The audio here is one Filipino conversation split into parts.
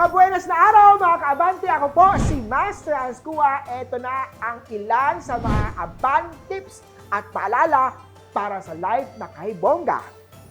Mabuenas na araw mga kaabante! Ako po si Master Ascua. Ito na ang ilan sa mga abang tips at paalala para sa life na kay Bongga.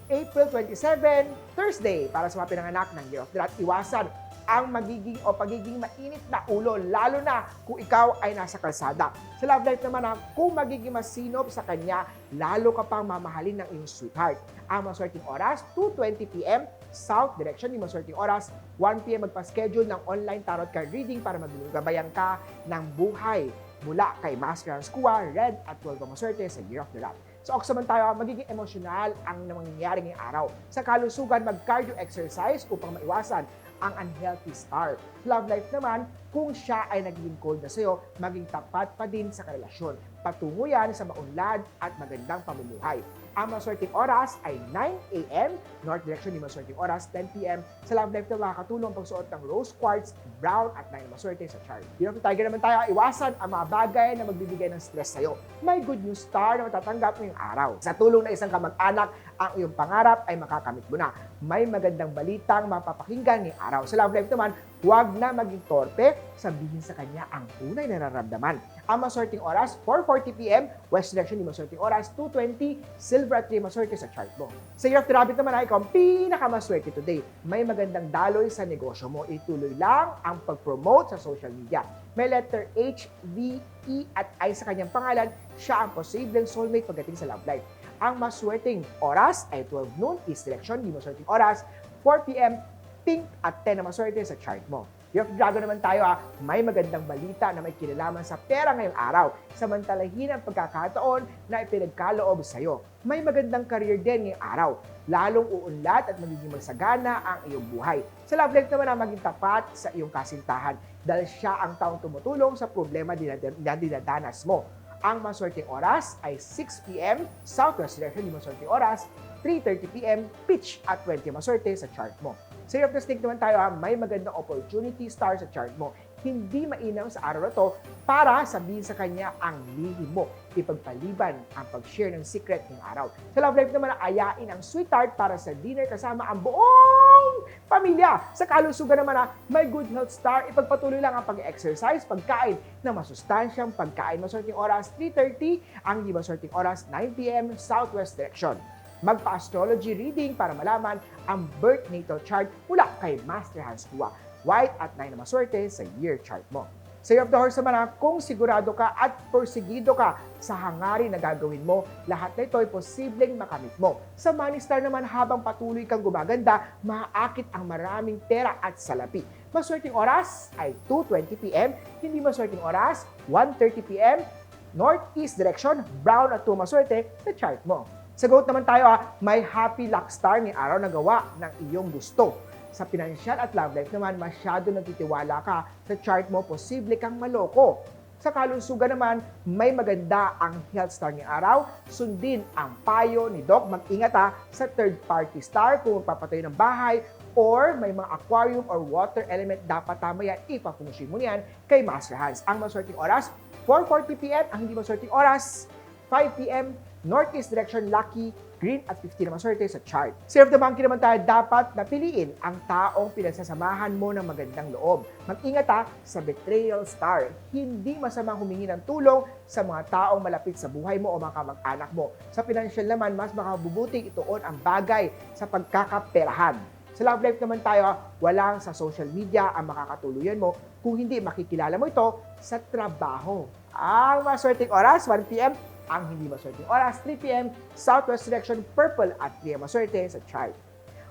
April 27, Thursday, para sa mga pinanganak ng Year of the. Iwasan ang magiging o pagiging mainit na ulo, lalo na kung ikaw ay nasa kalsada. Sa love life naman, ha, kung magiging masinop sa kanya, lalo ka pang mamahalin ng iyong sweetheart. Ang maswerteng oras, 2.20pm, south direction, yung maswerteng oras, 1pm magpa-schedule ng online tarot card reading para maglugabayan ka ng buhay mula kay Master Square, Red at 12 ang maswerte sa Year of the Rat. So, Ox naman tayo, magiging emosyonal ang nangyayari ngayong araw. Sa kalusugan, mag-cardio exercise upang maiwasan ang unhealthy star. Love life naman, kung siya ay nagiging cold na sa'yo, maging tapat pa din sa karelasyon. Patungo yan sa maunlad at magandang pamumuhay. Ang maswerteng oras ay 9 a.m. North direction ni maswerteng oras, 10 p.m. Sa love life na makakatulong pagsuot ng rose quartz, brown at 9 maswerte sa chart. Hero of Tiger naman tayo, iwasan ang mga bagay na magbibigay ng stress sa'yo. May good news star na matatanggap ngayong araw. Sa tulong ng isang kamag-anak, ang iyong pangarap ay makakamit mo na. May magandang balitang mapapakinggan ngayong araw. Sa love life naman, huwag na maging torpe, sabihin sa kanya ang tunay na nararamdaman. Ang maswerteng oras, 4.40pm, west direction ni maswerteng oras, 2.20, silver at 3 maswerte sa chart mo. Sa Year of the Rabbit naman ay ikaw ang pinakamaswerte today. May magandang daloy sa negosyo mo. Ituloy lang ang pag-promote sa social media. May letter H, V, E at I sa kanyang pangalan, siya ang posibleng soulmate pagdating sa love life. Ang maswerteng oras ay 12 noon, East direction, di maswerteng oras, 4 p.m., pink at 10 na maswerte sa chart mo. The Dragon naman tayo ha, may magandang balita na may kinalaman sa pera ngayong araw. Samantalahin ang pagkakataon na ipinagkaloob sa'yo. May magandang career din ngayong araw. Lalong uunlad at magiging masagana ang iyong buhay. Sa love life naman na maging tapat sa iyong kasintahan dahil siya ang taong tumutulong sa problema na dinadanas mo. Ang maswerteng oras ay 6pm, Southwest direction yung maswerteng oras, 3.30pm, pitch at 20 maswerte sa chart mo. Sa Year of the Snake naman tayo ha, may magandang opportunity star sa chart mo. Hindi mainam sa araw na to para sabihin sa kanya ang lihim mo. Ipagpaliban ang pag-share ng secret ng araw. Sa love life naman, ayain ang sweetheart para sa dinner kasama ang buong pamilya. Sa kalusugan naman ha, may good health star. Ipagpatuloy lang ang pag-exercise, pagkain na masustansyang pagkain. Maswerteng oras 3.30, ang di maswerteng oras 9pm, southwest direction magpa-astrology reading para malaman ang birth natal chart mula kay Master Hans Kua. White at 9 na maswerte sa year chart mo. Sa of the Horse naman ha, kung sigurado ka at porsigido ka sa hangarin na gagawin mo, lahat na ito ay posibleng makamit mo. Sa Money Star naman, habang patuloy kang gumaganda, maaakit ang maraming pera at salapi. Maswerteng oras ay 2.20pm, hindi maswerteng oras, 1.30pm, northeast direction, brown at 2 maswerte sa chart mo. Sa naman tayo ha, may happy luck star ni araw na gawa ng iyong gusto. Sa pinansyal at love life naman, masyado nagtitiwala ka sa chart mo, posible kang maloko. Sa kalusugan naman, may maganda ang health star ni araw. Sundin ang payo ni Doc. Mag-ingat ha sa third party star kung magpapatayo ng bahay or may mga aquarium or water element dapat tama yan. Ipapunusin mo yan kay Master Hans. Ang maswerteng oras, 4.40pm. Ang hindi maswerteng oras, 5pm, northeast direction lucky, green at 50 na maswerte sa chart. Serve the monkey naman tayo, dapat napiliin ang taong pinagsasamahan mo ng magandang loob. Mag-ingat ha sa betrayal star. Hindi masama humingi ng tulong sa mga taong malapit sa buhay mo o mga kamag-anak mo. Sa financial naman, mas makabubuting ituon ang bagay sa pagkakaperahan. Sa love life naman tayo, walang sa social media ang makakatuluyan mo kung hindi makikilala mo ito sa trabaho. Ang maswerteng oras, 1pm, ang hindi maswerteng oras, 3pm, southwest direction, purple at 3 maswerte sa chart.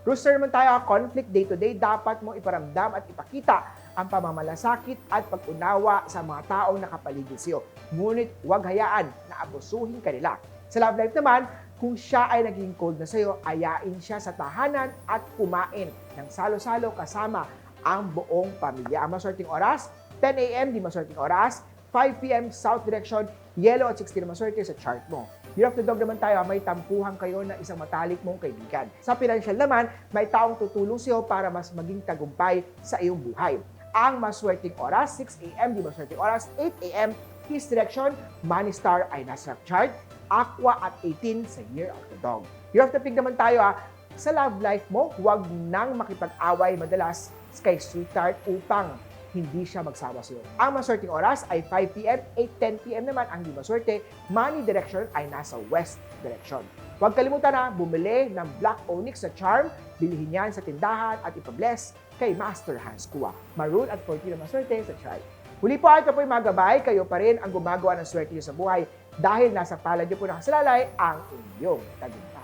Rooster naman tayo, conflict day-to-day, dapat mo iparamdam at ipakita ang pamamalasakit at pag-unawa sa mga taong nakapaligid sa iyo. Ngunit huwag hayaan na abusuhin ka nila. Sa love life naman, kung siya ay naging cold na sa iyo, ayain siya sa tahanan at kumain ng salo-salo kasama ang buong pamilya. Ang maswerteng oras, 10 a.m. di maswerteng oras, 5 p.m. south direction, yellow at 16 na maswerte sa chart mo. Year of the Dog naman tayo, may tampuhan kayo na isang matalik mong kaibigan. Sa financial naman, may taong tutulong sa iyo para mas maging tagumpay sa iyong buhay. Ang maswerteng oras, 6 a.m. di maswerteng oras, 8 a.m. His direction, Money Star ay nasa chart, Aqua at 18 sa Year of the Dog. Year of the Pig naman tayo ha, Sa love life mo, huwag nang makipag-away madalas kay sweetheart upang hindi siya magsawa sa'yo. Ang maswerteng oras ay 5pm, 8.10pm naman ang di maswerte. Money direction ay nasa west direction. Huwag kalimutan na bumili ng Black Onyx sa Charm. Bilihin yan sa tindahan at ipabless kay Master Hans Kua. Maroon at 14 na maswerte sa chart. Huli po ito po'y magabay, kayo pa rin ang gumagawa ng swerte niyo sa buhay dahil nasa palad niyo po nakasalalay ang inyong tagumpay.